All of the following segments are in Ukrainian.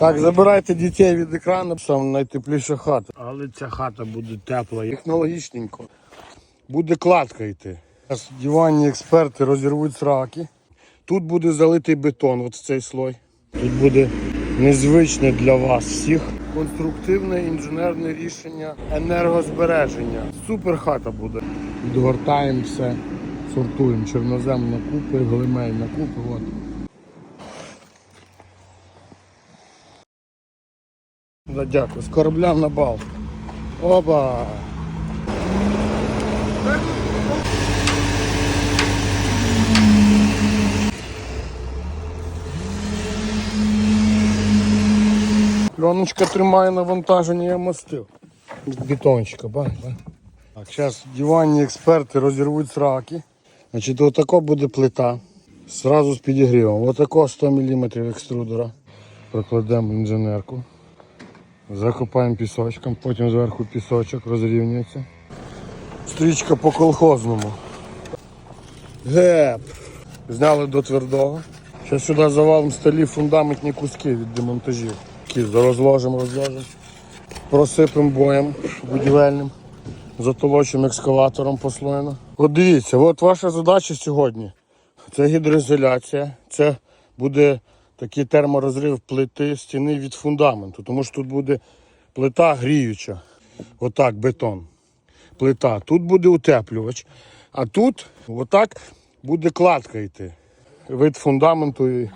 Так, забирайте дітей від екрану, сам найтепліша хата. Але ця хата буде тепла. Технологічненько. Буде кладка йти. Зараз диванні експерти розірвуть сраки. Тут буде залитий бетон, от цей слой. Тут буде незвичне для вас всіх. Конструктивне інженерне рішення енергозбереження. Супер хата буде. Відгортаємо все, сортуємо чорнозем на купи, глимей на купи. От. Да, дякую. З корабля на бал. Опа! Пленочка тримає навантаження, я мастив. Бетончика, бай, бай. Так, зараз диванні експерти розірвуть сраки. Значить, отако буде плита. Сразу з підігрівом. Отако 100 мм екструдера. Прокладемо інженерку. Закопаємо пісочком, потім зверху пісочок розрівнюється. Стрічка по колхозному. Геп. Зняли до твердого. Зараз сюди завалимо столі фундаментні куски від демонтажів. Такі розложимо, розложимо. Просипемо боєм будівельним. Затолочимо екскаватором послойно. От дивіться, от ваша задача сьогодні. Це гідроізоляція, це буде такий терморозрив плити стіни від фундаменту, тому що тут буде плита гріюча. Отак, бетон. Плита. Тут буде утеплювач. А тут отак буде кладка йти. Вид фундаменту і,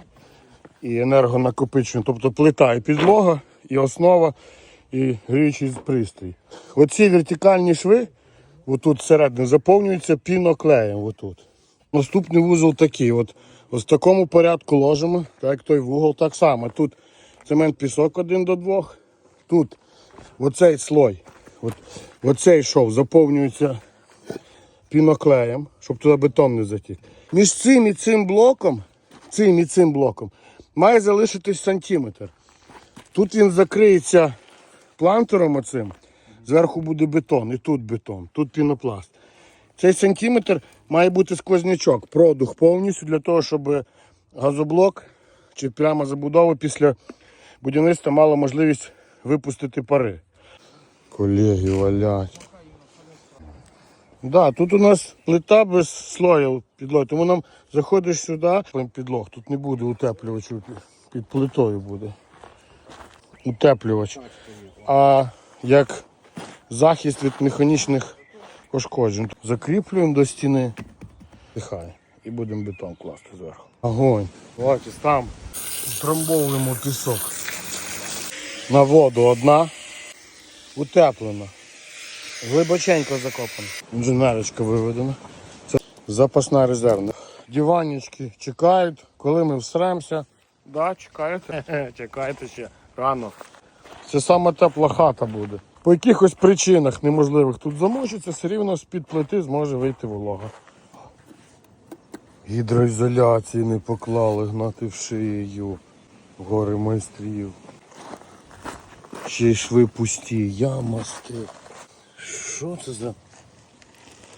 і енергонакопичення. Тобто плита і підлога, і основа, і гріючий пристрій. Оці вертикальні шви, отут всередині, заповнюються піноклеєм. Отут. Наступний вузол такий. От, ось в такому порядку ложимо, так як той вугол так само. Тут цемент пісок один до двох. Тут оцей слой, от, оцей шов заповнюється піноклеєм, щоб туди бетон не затік. Між цим і цим блоком, цим і цим блоком, має залишитись сантиметр. Тут він закриється плантером оцим, зверху буде бетон, і тут бетон, тут пінопласт. Цей сантиметр має бути сквознячок, продух повністю для того, щоб газоблок чи прямо забудова після будівництва мала можливість випустити пари. Колеги валять. Да, тут у нас плита без слоя підлоги, тому нам заходиш сюди, підлог, тут не буде утеплювачу, під плитою буде. Утеплювач. А як захист від механічних пошкоджень. Закріплюємо до стіни, дихає. І будемо бетон класти зверху. Огонь. Давайте там утрамбовуємо пісок. На воду одна. Утеплена. Глибоченько закопана. Інженерочка виведена. Це запасна резервна. Диванічки чекають, коли ми всремося. Да, чекаєте? Чекайте ще рано. Це саме тепла хата буде. По якихось причинах неможливих тут замочиться, все рівно з-під плити зможе вийти волога. Гідроізоляції не поклали гнати в шию. Гори майстрів. Ще й шви пусті, я мастив. Що це за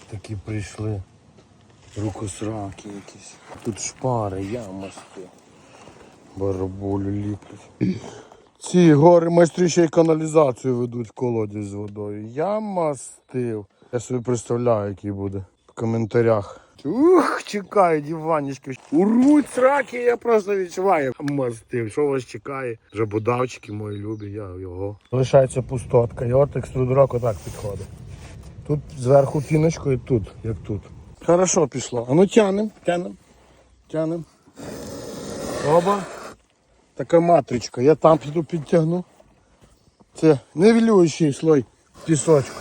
такі прийшли? Рукосраки якісь. Тут шпари, я мастив. Бараболю ліплять. Ці гори майстри ще й каналізацію ведуть в колодязь з водою. Я мастив. Я собі представляю, який буде в коментарях. Ух, чекаю, діванічки. Урвуть сраки, я просто відчуваю. Мастив, що вас чекає? Жабодавчики мої любі, я його. Залишається пустотка. І от екструдерок отак підходить. Тут зверху піночку і тут, як тут. Хорошо пішло. А ну тянем, тянем, тянем. Оба. Така матричка. Я там піду підтягну. Це невілюючий слой пісочку.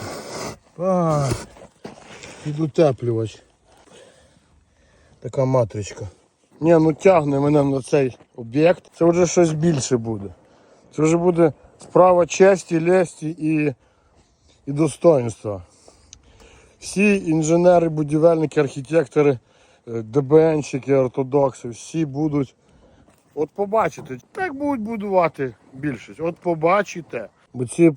А, підутеплювач. Така матричка. Ні, ну тягне мене на цей об'єкт. Це вже щось більше буде. Це вже буде справа честі, лесті і, і достоинства. Всі інженери, будівельники, архітектори, е, ДБНщики, ортодокси, всі будуть От побачите, як будуть будувати більшість. От побачите. Бо ці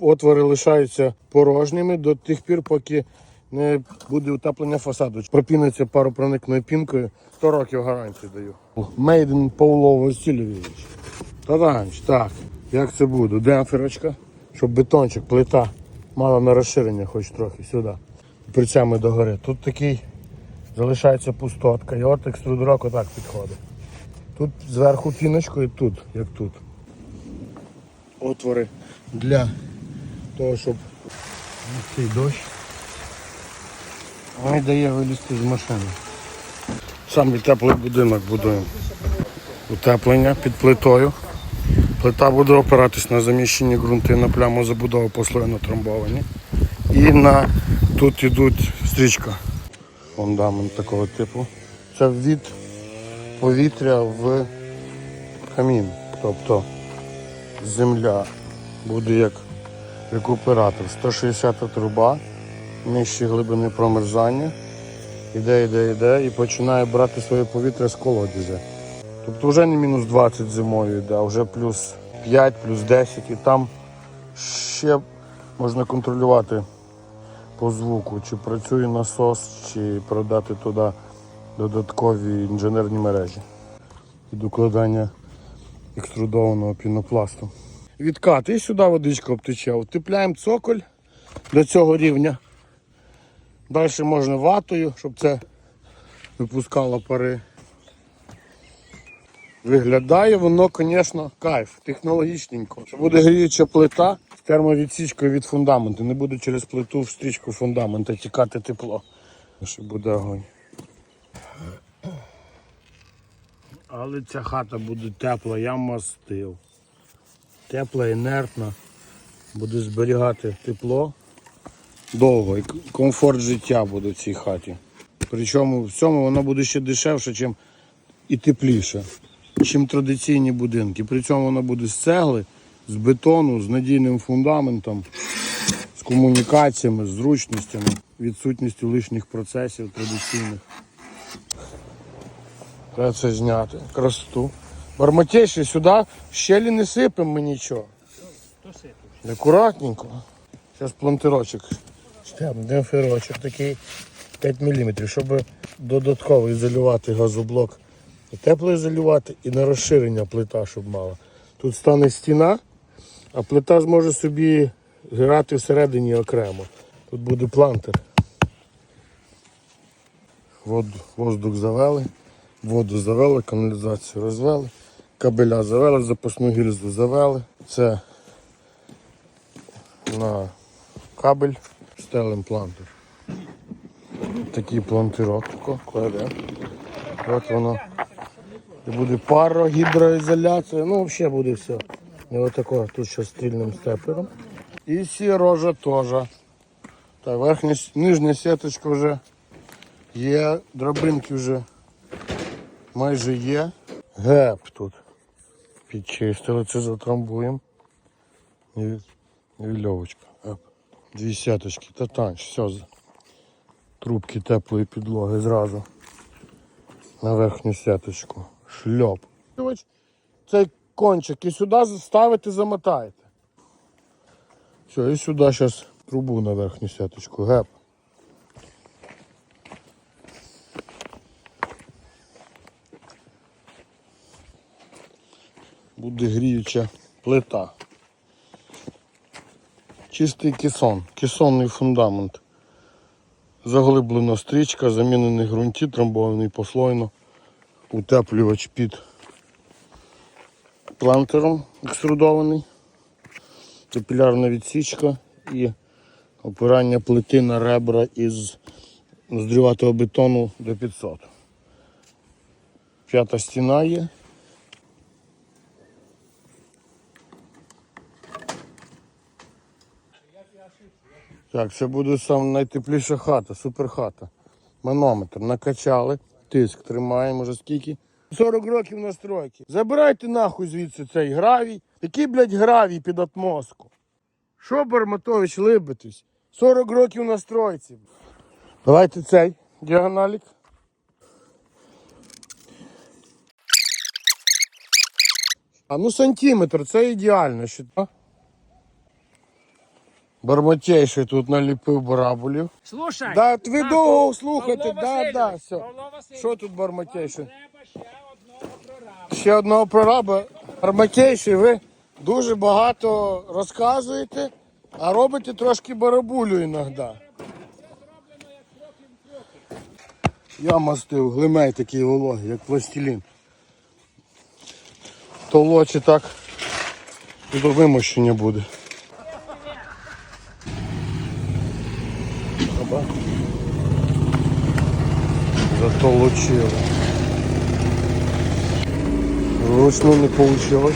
отвори лишаються порожніми до тих пір, поки не буде утеплення фасаду. Пропіниться паропроникною пінкою, 100 років гарантії даю. Мейден Павло Васильович. Саранч, так. Як це буде? Демпферочка, щоб бетончик, плита мала на розширення хоч трохи сюди. Прицями догори. Тут такий залишається пустотка. І от екструдерок отак підходить. Тут зверху піночку і тут, як тут. Отвори для того, щоб цей дощ не дає вилізти з машини. Самий теплий будинок будуємо. Утеплення під плитою. Плита буде опиратись на заміщені ґрунти, на пляму забудови послойно трамбовані. І на тут йдуть стрічка. Фундамент такого типу. Це від повітря в камін. Тобто земля буде як рекуператор. 160 труба, нижчі глибини промерзання. Іде, іде, іде і починає брати своє повітря з колодязя. Тобто вже не мінус 20 зимою йде, а вже плюс 5, плюс 10 і там ще можна контролювати по звуку, чи працює насос, чи продати туди додаткові інженерні мережі під укладання екструдованого пінопласту. Відкат, і сюди водичка обтече. Утепляємо цоколь до цього рівня. Далі можна ватою, щоб це випускало пари. Виглядає воно, звісно, кайф, технологічненько. Це буде гріюча плита з термовідсічкою від фундаменту. Не буде через плиту в стрічку фундамента тікати тепло. Ще буде огонь. Але ця хата буде тепла, я мастив. Тепла, інертна. Буде зберігати тепло довго і комфорт життя буде в цій хаті. Причому в цьому воно буде ще дешевше, ніж і тепліше, ніж традиційні будинки. При цьому воно буде з цегли, з бетону, з надійним фундаментом, з комунікаціями, з зручностями, відсутністю лишніх процесів традиційних. Треба це зняти. Красоту. Бармотейший сюди щелі не сипемо ми нічого. Акуратненько. Зараз плантирочок. Штем, демпферочок такий 5 мм, щоб додатково ізолювати газоблок. І тепло ізолювати і на розширення плита, щоб мала. Тут стане стіна, а плита зможе собі грати всередині окремо. Тут буде плантер. Воздух завели, воду завели, каналізацію розвели, кабеля завели, запасну гільзу завели. Це на кабель стелим плантер. Такий плантирок кладе. От воно. І буде пара, гідроізоляція, ну взагалі буде все. І отако тут ще стрільним степером. І сірожа теж. Так, верхня, нижня сіточка вже є, драбинки вже майже є. Геп тут. Підчистили, це затрамбуємо. І, вільовочка. Дві сіточки, та танч, все. Трубки теплої підлоги зразу на верхню сіточку. Шльоп. Цей кончик і сюди ставите, замотаєте. Все, і сюди зараз трубу на верхню сіточку. Геп. Буде гріюча плита. Чистий кесон, кесонний фундамент. Заглиблена стрічка, замінений ґрунті, трамбований послойно, утеплювач під плантером екструдований, капілярна відсічка і опирання плити на ребра із ноздрюватого бетону до 500. П'ята стіна є. Так, це буде сам найтепліша хата, суперхата. Манометр накачали, тиск тримаємо вже скільки. 40 років настройки. Забирайте нахуй звідси цей гравій. Який, блядь, гравій під отмостку? Що, Барматович, либитесь? 40 років настройці. Давайте цей діагоналік. А ну сантиметр, це ідеально. Що... Бармотейший тут наліпив барабулів. Слушай. Да, ви довго слухайте, да, да, все. Що тут бармотейший? Ще одного прораба. Ще одного прораба. Армакейші, ви дуже багато розказуєте, а робите трошки барабулю іноді. Я мастив, глимей такий вологий, як пластилін. Толочі так і до вимощення буде. Оба. Затолочили. Вручну не получилось.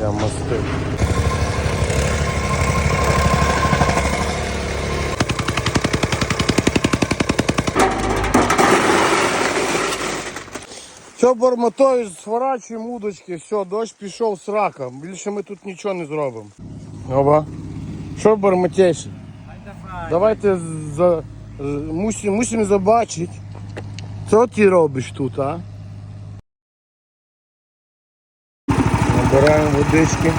Я мастив. Все, бормотою, сворачуємо удочки, все, дощ пішов з раком. Більше ми тут нічого не зробимо. Оба. Що бормотєш? Давайте за, мусимо, мусимо забачити. Що ти робиш тут, а? Набираємо водички.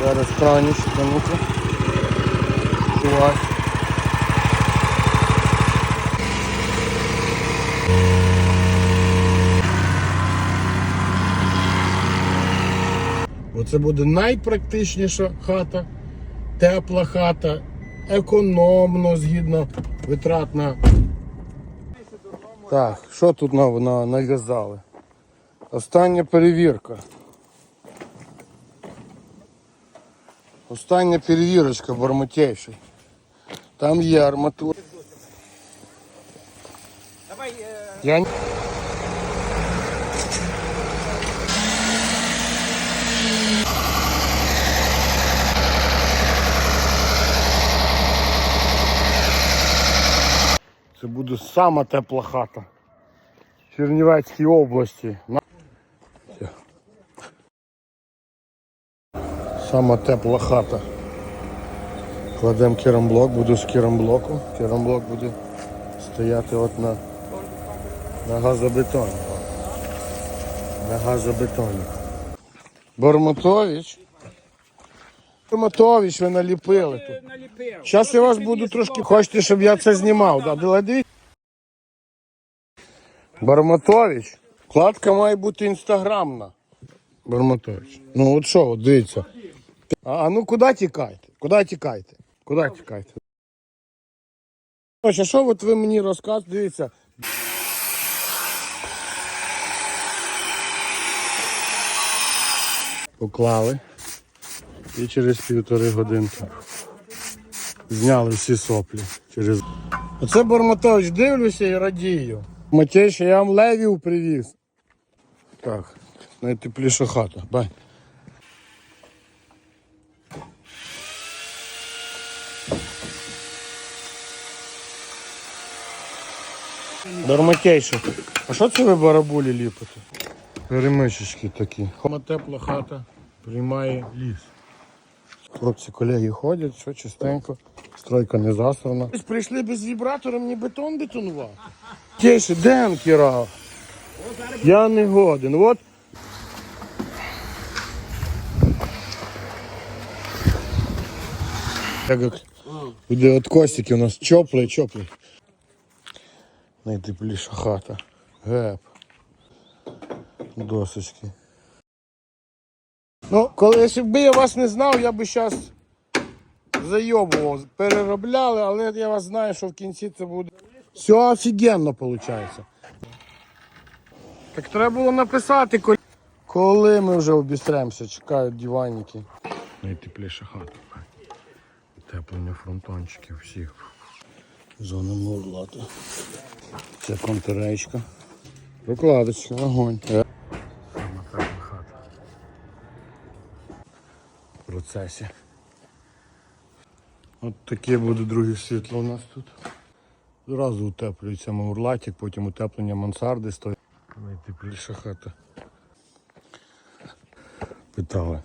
Зараз краніш, ну-ка. Оце буде найпрактичніша хата, тепла хата, економно, згідно витратна. Так, що тут на, на, нав'язали? Остання перевірка. Остання перевірочка бормотейший. Там є арматура. Давай, е, Я... буде сама тепла хата в Чернівецькій області. Сама тепла хата. Кладемо керамблок, буду з керамблоку. Керамблок буде стояти от на на газобетоні. На газобетоні. Бормотович. Бормотович, ви наліпили тут. Зараз я вас буду трошки. Хочете, щоб я це знімав? Да? Але дивіться. Бормотович. Кладка має бути інстаграмна. Бормотович. Ну от що, от дивіться. А, а ну куди тікаєте? Куди тікаєте? Куди тікаєте? Ось, а що от ви мені розказуєте? Дивіться. Поклали. І через півтори годинки зняли всі соплі. Через... Оце Бормотович, дивлюся і радію. Матейше, я вам левів привіз. Так, найтепліша хата. Бай. Дарматейше. А що це ви барабулі ліпите? Перемичечки такі. Хома тепла хата приймає ліс. Хлопці, колеги ходять, все чистенько, стройка не засрана. Прийшли без вібратора мені бетон бетонувати. Тєше, де анкера? Я не годен. От. Так як буде от костики у нас чоплий, чоплий. Найтепліша хата. Геп. Досочки. Ну, коли якби я вас не знав, я би зараз зайобував. Переробляли, але я вас знаю, що в кінці це буде. Все офігенно виходить. Так треба було написати, коли, коли ми вже обістремося, чекають диванники. Найтепліша хата. Теплення фронтончиків всіх. Зона мурлата. Це контерейчка. Прокладочка, огонь. Тепла хата. В процесі. От таке буде друге світло у нас тут. Зразу утеплюється маурлатик, потім утеплення мансарди стоїть. Найтепліша хата. Питали.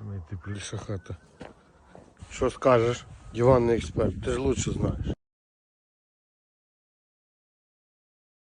Найтепліша хата. Що скажеш, диванний експерт, ти ж лучше знаєш.